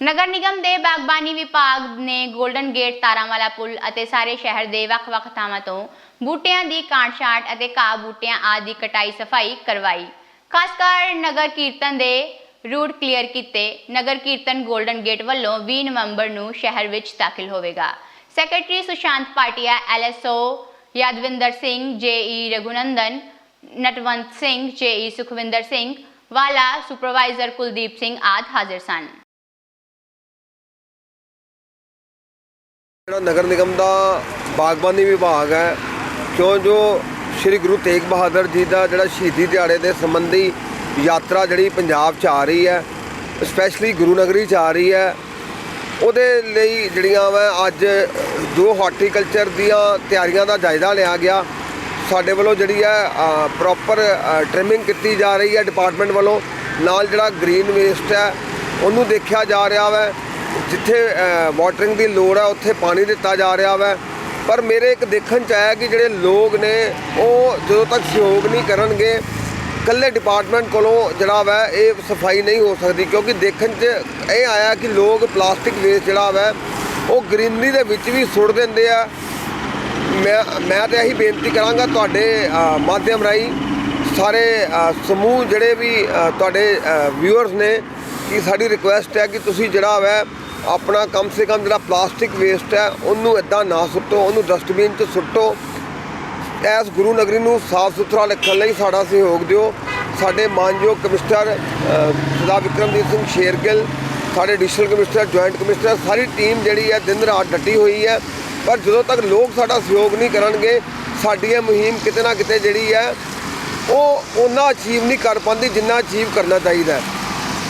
ਨਗਰ ਨਿਗਮ ਦੇ ਬਾਗਬਾਨੀ ਵਿਭਾਗ ਨੇ 골ਡਨ ਗੇਟ ਤਾਰਾਂਵਾਲਾ ਪੁਲ ਅਤੇ ਸਾਰੇ ਸ਼ਹਿਰ ਦੇ ਵੱਖ-ਵੱਖ ਥਾਵਾਂ ਤੋਂ ਬੂਟਿਆਂ ਦੀ ਕਾਂਟ-ਛਾਂਟ ਅਤੇ ਘਾਹ ਬੂਟਿਆਂ ਆਦਿ ਦੀ ਕਟਾਈ ਸਫ਼ਾਈ ਕਰਵਾਈ। ਖਾਸ ਕਰ ਨਗਰ ਕੀਰਤਨ ਦੇ ਰੂਟ ਕਲੀਅਰ ਕੀਤੇ, ਨਗਰ ਕੀਰਤਨ 골ਡਨ ਗੇਟ ਵੱਲੋਂ 20 ਨਵੰਬਰ ਨੂੰ ਸ਼ਹਿਰ ਵਿੱਚ ਦਾਖਲ ਹੋਵੇਗਾ। Secretary Sushant Patia LSO Yadvinder Singh JE Raghunandan, Natwant Singh JE Sukhwinder Singh, ਵਾਲਾ ਸੁਪਰਵਾਈਜ਼ਰ ਕੁਲਦੀਪ ਸਿੰਘ ਆਦ ਹਾਜ਼ਰ ਸਨ। ਜਿਹੜਾ ਨਗਰ ਨਿਗਮ ਦਾ ਬਾਗਬਾਨੀ ਵਿਭਾਗ ਹੈ, ਕਿਉਂ ਜੋ ਸ੍ਰੀ ਗੁਰੂ ਤੇਗ ਬਹਾਦਰ ਜੀ ਦਾ ਜਿਹੜਾ ਸ਼ਹੀਦੀ ਦਿਹਾੜੇ ਦੇ ਸੰਬੰਧੀ ਯਾਤਰਾ ਜਿਹੜੀ ਪੰਜਾਬ 'ਚ ਆ ਰਹੀ ਹੈ ਸਪੈਸ਼ਲੀ ਗੁਰੂ ਨਗਰੀ 'ਚ ਆ ਰਹੀ ਹੈ, ਉਹਦੇ ਲਈ ਜਿਹੜੀਆਂ ਵਾ ਅੱਜ ਜੋ ਹਾਰਟੀਕਲਚਰ ਦੀਆਂ ਤਿਆਰੀਆਂ ਦਾ ਜਾਇਜ਼ਾ ਲਿਆ ਗਿਆ। ਸਾਡੇ ਵੱਲੋਂ ਜਿਹੜੀ ਹੈ ਪ੍ਰੋਪਰ ਟ੍ਰਿਮਿੰਗ ਕੀਤੀ ਜਾ ਰਹੀ ਹੈ ਡਿਪਾਰਟਮੈਂਟ ਵੱਲੋਂ। ਨਾਲ ਜਿਹੜਾ ਗ੍ਰੀਨ ਵੇਸਟ ਹੈ, ਉਹਨੂੰ ਦੇਖਿਆ ਜਾ ਰਿਹਾ ਵਾ। ਜਿੱਥੇ ਵਾਟਰਿੰਗ ਦੀ ਲੋੜ ਹੈ ਉੱਥੇ ਪਾਣੀ ਦਿੱਤਾ ਜਾ ਰਿਹਾ ਵਾ। ਪਰ ਮੇਰੇ ਇੱਕ ਦੇਖਣ ਚ ਆਇਆ ਕਿ ਜਿਹੜੇ ਲੋਕ ਨੇ, ਉਹ ਜਦੋਂ ਤੱਕ ਸਹਿਯੋਗ ਨਹੀਂ ਕਰਨਗੇ ਕੱਲੇ ਡਿਪਾਰਟਮੈਂਟ ਕੋਲੋਂ ਜਿਹੜਾ ਵਾ, ਇਹ ਸਫ਼ਾਈ ਨਹੀਂ ਹੋ ਸਕਦੀ। ਕਿਉਂਕਿ ਦੇਖਣ 'ਚ ਇਹ ਆਇਆ ਕਿ ਲੋਕ ਪਲਾਸਟਿਕ ਵੇਸਟ ਜਿਹੜਾ ਵਾ, ਉਹ ਗ੍ਰੀਨਰੀ ਦੇ ਵਿੱਚ ਵੀ ਸੁੱਟ ਦਿੰਦੇ ਆ। ਮੈਂ ਮੈਂ ਤਾਂ ਇਹੀ ਬੇਨਤੀ ਕਰਾਂਗਾ ਤੁਹਾਡੇ ਮਾਧਿਅਮ ਰਾਹੀਂ, ਸਾਰੇ ਸਮੂਹ ਜਿਹੜੇ ਵੀ ਤੁਹਾਡੇ ਵਿਊਅਰਸ ਨੇ, ਕਿ ਸਾਡੀ ਰਿਕੁਐਸਟ ਹੈ ਕਿ ਤੁਸੀਂ ਜਿਹੜਾ ਵਾ ਆਪਣਾ ਕਮ ਸੇ ਕਮ ਜਿਹੜਾ ਪਲਾਸਟਿਕ ਵੇਸਟ ਹੈ ਉਹਨੂੰ ਇਦਾਂ ਨਾ ਸੁੱਟੋ ਉਹਨੂੰ ਡਸਟਬਿਨ 'ਚ ਸੁੱਟੋ। ਐਸ ਗੁਰੂ ਨਗਰੀ ਨੂੰ ਸਾਫ਼ ਸੁਥਰਾ ਰੱਖਣ ਲਈ ਸਾਡਾ ਸਹਿਯੋਗ ਦਿਓ। ਸਾਡੇ ਮਾਨਯੋਗ ਕਮਿਸ਼ਨਰ ਅ, ਸਰਦਾਰ ਵਿਕਰਮਜੀਤ ਸਿੰਘ ਸ਼ੇਰਗਿੱਲ ਸਾਡੇ ਐਡੀਸ਼ਨਲ ਕਮਿਸ਼ਨਰ ਜੁਆਇੰਟ ਕਮਿਸ਼ਨਰ ਸਾਰੀ ਟੀਮ ਜਿਹੜੀ ਹੈ ਦਿਨ ਰਾਤ ਡਟੀ ਹੋਈ ਹੈ। ਪਰ ਜਦੋਂ ਤੱਕ ਲੋਕ ਸਾਡਾ ਸਹਿਯੋਗ ਨਹੀਂ ਕਰਨਗੇ ਸਾਡੀ ਇਹ ਮੁਹਿੰਮ ਕਿਤੇ ਨਾ ਕਿਤੇ ਜਿਹੜੀ ਹੈ ਉਹ ਉਹਨਾਂ ਅਚੀਵ ਨਹੀਂ ਕਰ ਪਾਉਂਦੀ ਜਿੰਨਾ ਅਚੀਵ ਕਰਨਾ ਚਾਹੀਦਾ ਹੈ।